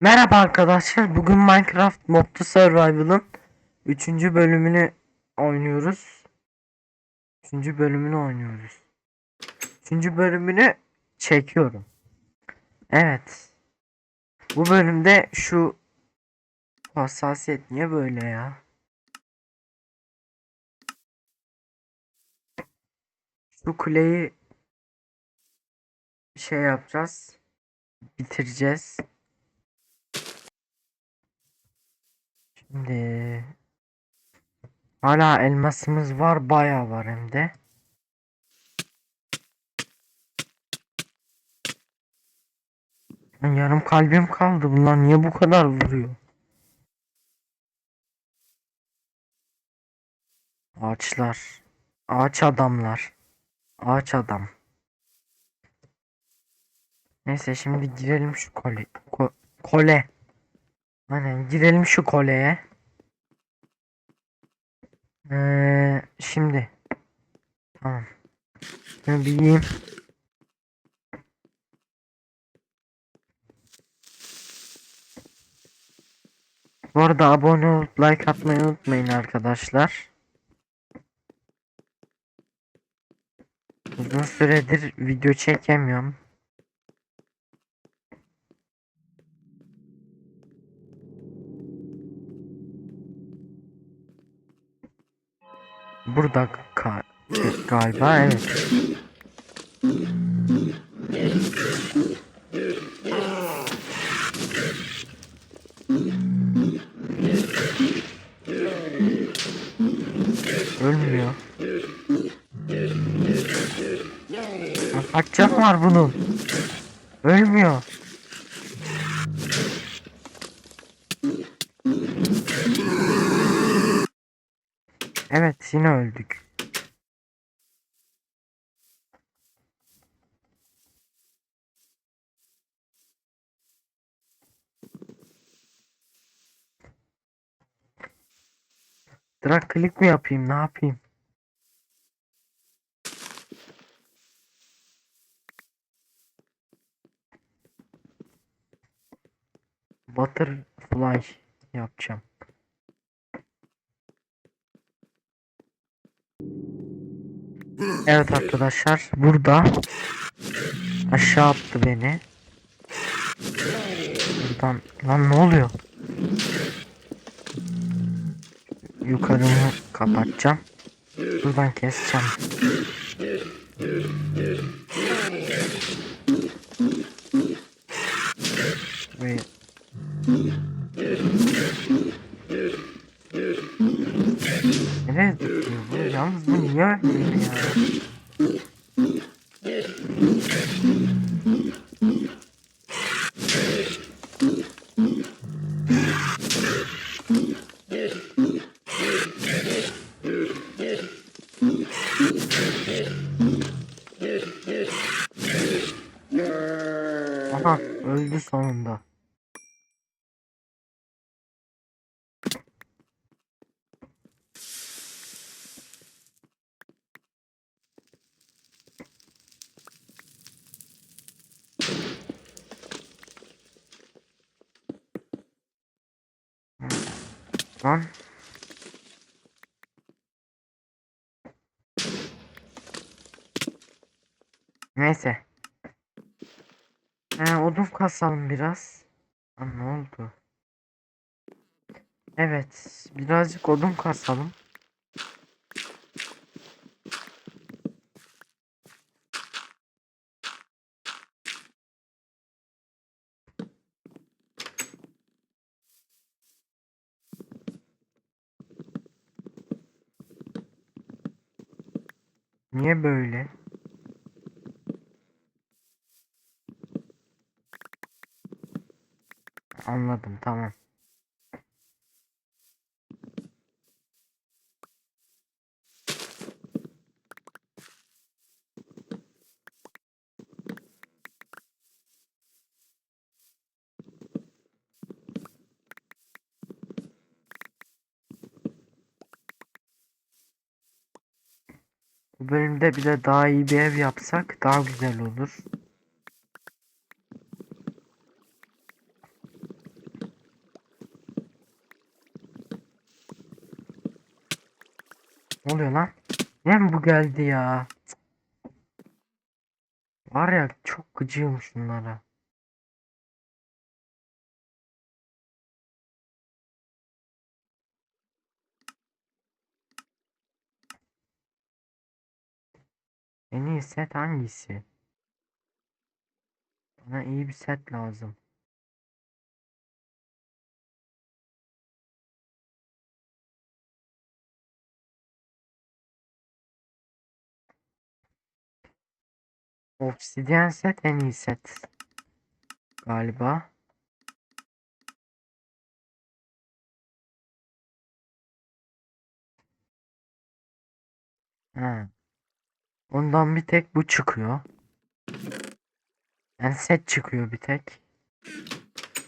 Merhaba arkadaşlar. Bugün Minecraft Modlu Survival'ın 3. bölümünü oynuyoruz. 3. bölümünü oynuyoruz. 3. bölümünü çekiyorum. Evet. Bu bölümde şu hassasiyet niye böyle ya? Şu kuleyi şey yapacağız. Bitireceğiz. Şimdi hala elmasımız var bayağı var hem de. Yarım kalbim kaldı. Bunlar niye bu kadar vuruyor? Ağaçlar. Ağaç adamlar. Ağaç adam. Neyse şimdi girelim şu kole. Ko- kole. Aynen girelim şu koleye. Ee, şimdi. Tamam. Şunu bir yiyeyim. Bu arada abone olup like atmayı unutmayın arkadaşlar. Uzun süredir video çekemiyorum. Burada ka- galiba evet. Ölmüyor. Can var bunun? Ölmüyor. Evet yine öldük. Drag klik mi yapayım ne yapayım? Butterfly yapacağım. Evet arkadaşlar burada aşağı attı beni. Buradan lan ne oluyor? Yukarını kapatacağım. Buradan keseceğim. Ve Nereye gidiyor bu? Yalnız bu niye Mm-hmm. Lan. Neyse. Ee, odun kasalım biraz. Lan ne oldu? Evet, birazcık odun kasalım. Niye böyle? Anladım, tamam. de bize daha iyi bir ev yapsak daha güzel olur. Ne oluyor lan? Niye bu geldi ya? Var ya çok gıcığım şunlara. En iyi set hangisi? Bana iyi bir set lazım. Obsidian set en iyi set. Galiba. He. Ondan bir tek bu çıkıyor. Yani set çıkıyor bir tek.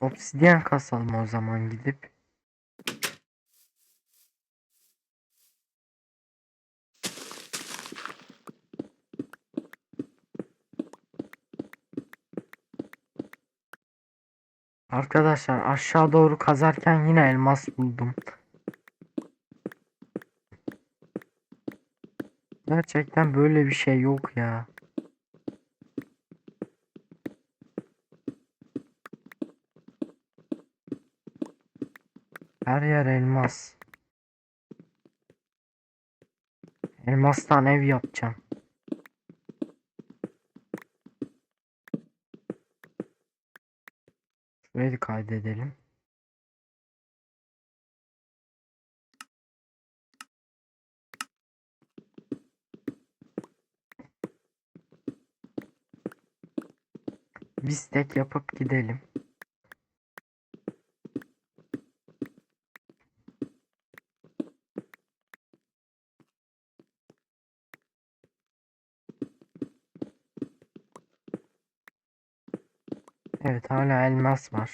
Obsidian kasalım o zaman gidip. Arkadaşlar aşağı doğru kazarken yine elmas buldum. Gerçekten böyle bir şey yok ya. Her yer elmas. Elmastan ev yapacağım. Şurayı kaydedelim. Biz tek yapıp gidelim. Evet hala elmas var.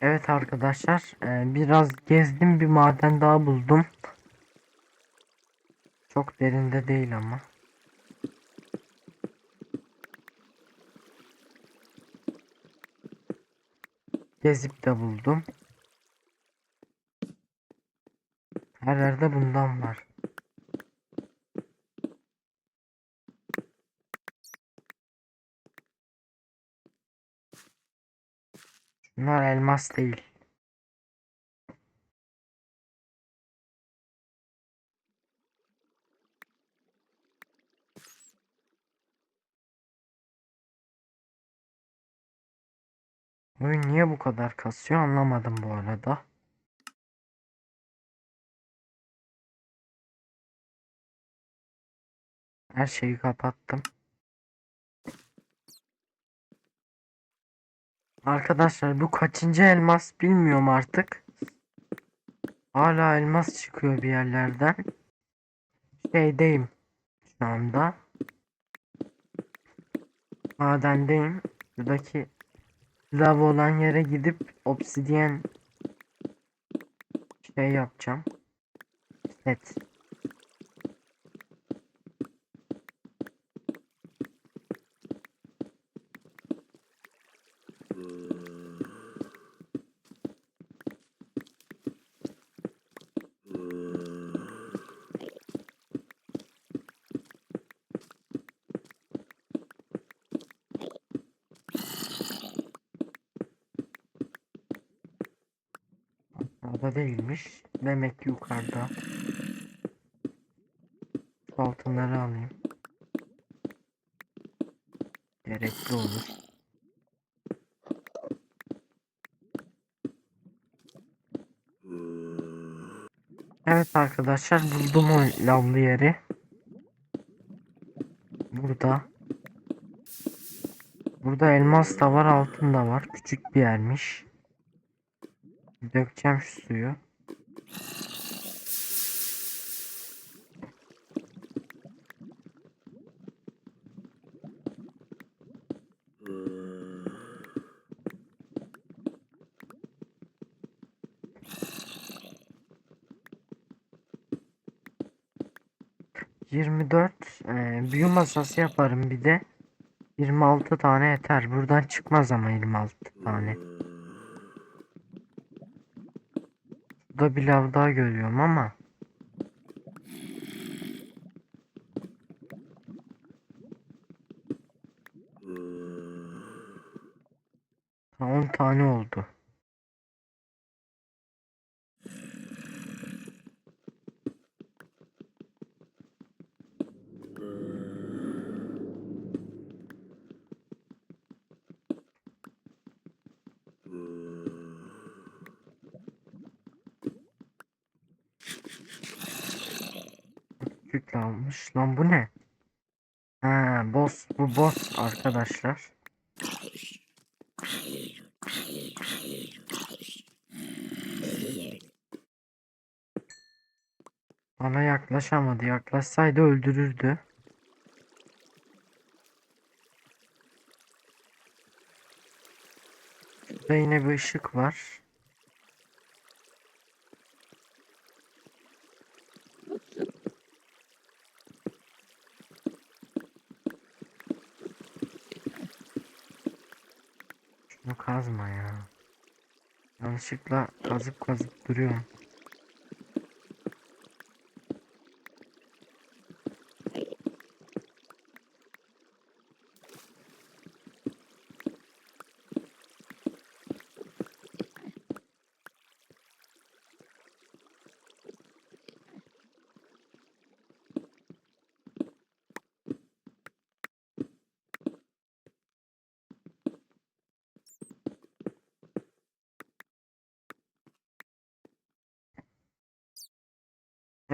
Evet arkadaşlar e, biraz gezdim bir maden daha buldum. Çok derinde değil ama. Gezip de buldum. Her yerde bundan var. Bunlar elmas değil. Oyun niye bu kadar kasıyor anlamadım bu arada. Her şeyi kapattım. Arkadaşlar bu kaçıncı elmas bilmiyorum artık. Hala elmas çıkıyor bir yerlerden. Şeydeyim şu anda. Madendeyim. Buradaki lav olan yere gidip obsidyen şey yapacağım. Set. Orada değilmiş. Demek ki yukarıda. Şu altınları alayım. Gerekli olur. Evet arkadaşlar buldum o lavlı yeri. Burada. Burada elmas da var altın da var. Küçük bir yermiş. Dökeceğim şu suyu. Yirmi dört büyü masası yaparım bir de. 26 tane yeter. Buradan çıkmaz ama 26 tane. Burada bir lav daha görüyorum ama. Ha, 10 tane oldu. Küçük almış. Lan bu ne? Ha, boss bu boss arkadaşlar. Bana yaklaşamadı. Yaklaşsaydı öldürürdü. Şurada yine bir ışık var. Şunu kazma ya. Yanlışlıkla kazıp kazıp duruyorum.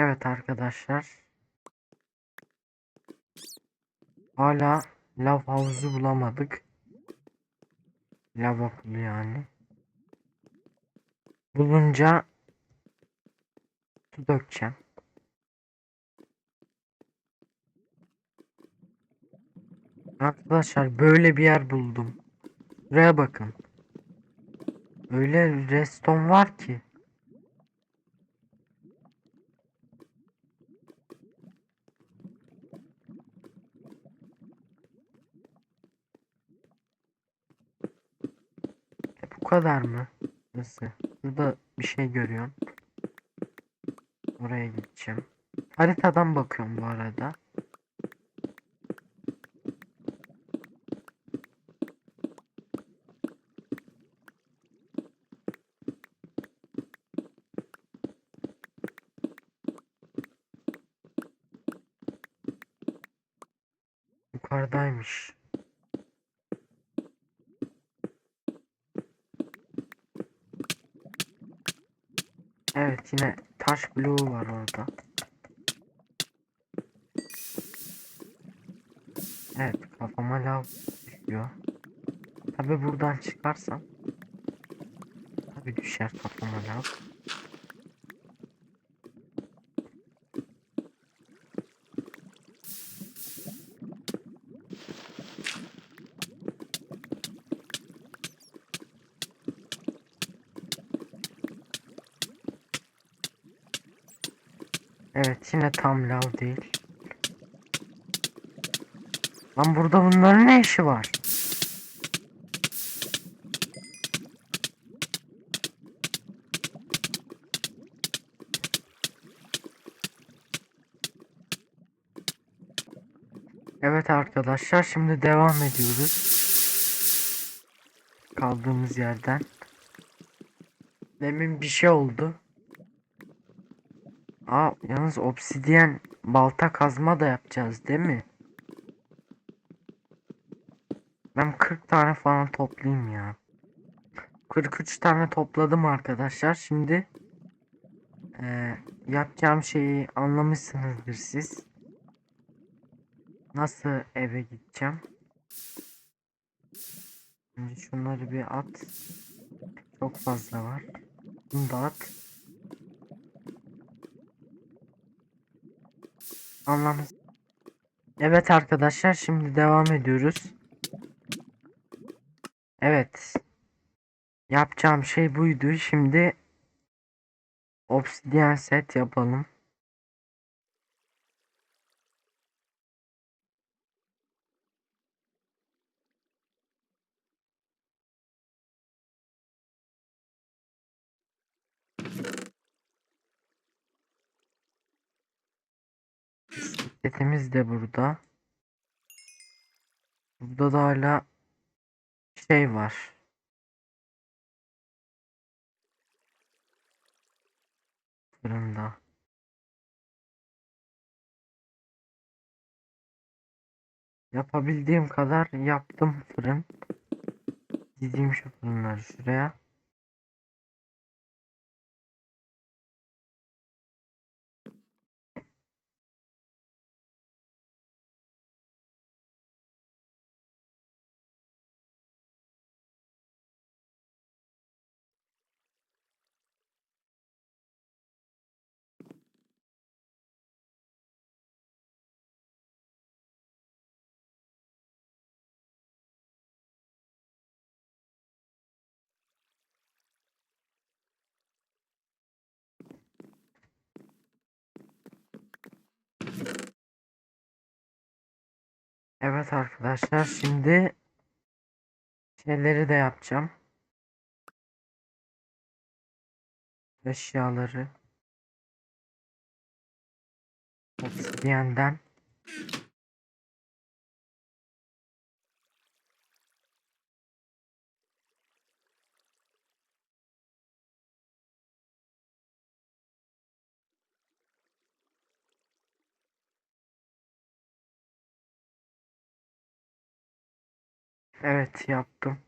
Evet arkadaşlar. Hala lav havuzu bulamadık. Lav okulu yani. Bulunca su dökeceğim. Arkadaşlar böyle bir yer buldum. Buraya bakın. Öyle reston var ki. Kadar mı? Nasıl? Burada bir şey görüyorum. Oraya gideceğim. Haritadan bakıyorum bu arada. Evet yine taş bloğu var orada. Evet kafama lav düşüyor. Tabi buradan çıkarsam tabi düşer kafama lav. Evet yine tam lav değil. Lan burada bunların ne işi var? Evet arkadaşlar şimdi devam ediyoruz. Kaldığımız yerden. Demin bir şey oldu. Aa yalnız obsidyen balta kazma da yapacağız değil mi? Ben 40 tane falan toplayayım ya. 43 tane topladım arkadaşlar. Şimdi eee, yapacağım şeyi anlamışsınızdır siz. Nasıl eve gideceğim? Şimdi şunları bir at. Çok fazla var. Bunu da at. Anlamış. Evet arkadaşlar şimdi devam ediyoruz. Evet. Yapacağım şey buydu. Şimdi obsidian set yapalım. Setimiz de burada. Burada da hala şey var. Fırında. Yapabildiğim kadar yaptım fırın. Dizeyim şu fırınları şuraya. Evet arkadaşlar şimdi şeyleri de yapacağım. Eşyaları. Obsidiyenden. Evet yaptım.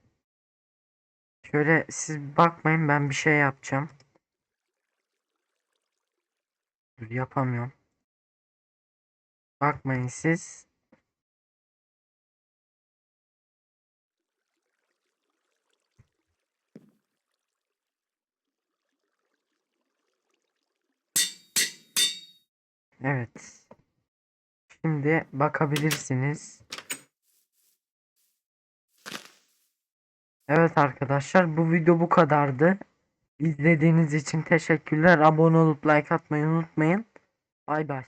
Şöyle siz bakmayın ben bir şey yapacağım. Dur yapamıyorum. Bakmayın siz. Evet. Şimdi bakabilirsiniz. Evet arkadaşlar bu video bu kadardı. İzlediğiniz için teşekkürler. Abone olup like atmayı unutmayın. Bay bay.